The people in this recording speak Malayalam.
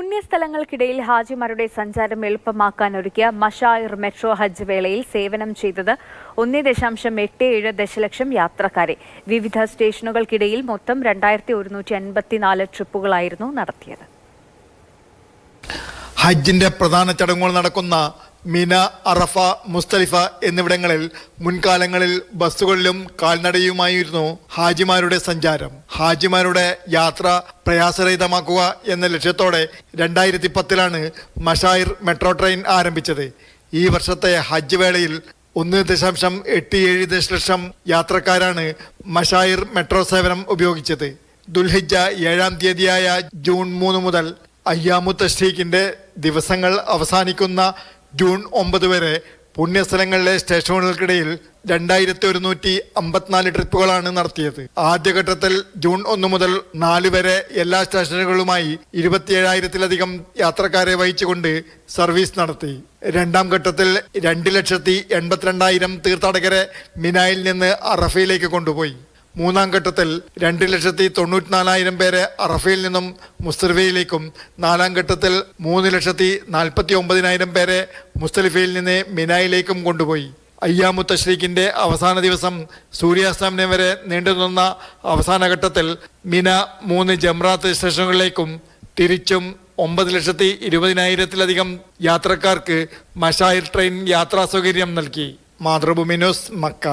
പുണ്യസ്ഥലങ്ങൾക്കിടയിൽ ഹാജിമാരുടെ സഞ്ചാരം എളുപ്പമാക്കാൻ ഒരുക്കിയ മഷായിർ മെട്രോ ഹജ്ജ് വേളയിൽ സേവനം ചെയ്തത് ഒന്നേ ദശാംശം എട്ട് ഏഴ് ദശലക്ഷം യാത്രക്കാരെ. വിവിധ സ്റ്റേഷനുകൾക്കിടയിൽ മൊത്തം രണ്ടായിരത്തി ഒരുന്നൂറ്റി അൻപത്തിനാല് ട്രിപ്പുകളായിരുന്നു നടത്തിയത്. ഹജ്ജിന്റെ പ്രധാന ചടങ്ങുകൾ നടക്കുന്ന മിന അറഫ മുസ്തലിഫ എന്നിവിടങ്ങളിൽ മുൻകാലങ്ങളിൽ ബസ്സുകളിലും കാൽനടയുമായിരുന്നു ഹാജിമാരുടെ സഞ്ചാരം. ഹാജിമാരുടെ യാത്ര പ്രയാസരഹിതമാക്കുക എന്ന ലക്ഷ്യത്തോടെ രണ്ടായിരത്തി പത്തിലാണ് മഷായിർ മെട്രോ ട്രെയിൻ ആരംഭിച്ചത്. ഈ വർഷത്തെ ഹജ്ജ് വേളയിൽ ഒന്ന് ദശാംശം എട്ട് ഏഴ് ദശലക്ഷം യാത്രക്കാരാണ് മഷായിർ മെട്രോ സേവനം ഉപയോഗിച്ചത്. ദുൽഹിജ ഏഴാം തീയതിയായ ജൂൺ മൂന്ന് മുതൽ അയ്യാമു തഷ്രീഖിന്റെ ദിവസങ്ങൾ അവസാനിക്കുന്ന ജൂൺ ഒമ്പത് വരെ പുണ്യസ്ഥലങ്ങളിലെ സ്റ്റേഷനുകൾക്കിടയിൽ രണ്ടായിരത്തി ഒരുന്നൂറ്റി അമ്പത്തിനാല് ട്രിപ്പുകളാണ് നടത്തിയത്. ആദ്യഘട്ടത്തിൽ ജൂൺ ഒന്ന് മുതൽ നാല് വരെ എല്ലാ സ്റ്റേഷനുകളുമായി ഇരുപത്തിയേഴായിരത്തിലധികം യാത്രക്കാരെ വഹിച്ചുകൊണ്ട് സർവീസ് നടത്തി. രണ്ടാം ഘട്ടത്തിൽ രണ്ട് ലക്ഷത്തി എൺപത്തിരണ്ടായിരം തീർത്ഥാടകരെ മിനായിൽ നിന്ന് അറഫയിലേക്ക് കൊണ്ടുപോയി. മൂന്നാം ഘട്ടത്തിൽ രണ്ട് ലക്ഷത്തി തൊണ്ണൂറ്റിനാലായിരം പേരെ അറഫയിൽ നിന്നും മുസ്തലിഫയിലേക്കും നാലാം ഘട്ടത്തിൽ മൂന്ന് ലക്ഷത്തി നാൽപ്പത്തി ഒമ്പതിനായിരം പേരെ മുസ്തലിഫയിൽ നിന്ന് മിനായിലേക്കും കൊണ്ടുപോയി. അയ്യാമു അവസാന ദിവസം സൂര്യാസ്തമനം വരെ നീണ്ടുനിന്ന അവസാന ഘട്ടത്തിൽ മിന മൂന്ന് ജംറാത്ത് സ്റ്റേഷനുകളിലേക്കും തിരിച്ചും ഒമ്പത് ലക്ഷത്തി ഇരുപതിനായിരത്തിലധികം യാത്രക്കാർക്ക് മഷായിർ ട്രെയിൻ യാത്രാ സൗകര്യം നൽകി. Mathrubhumi news Mecca.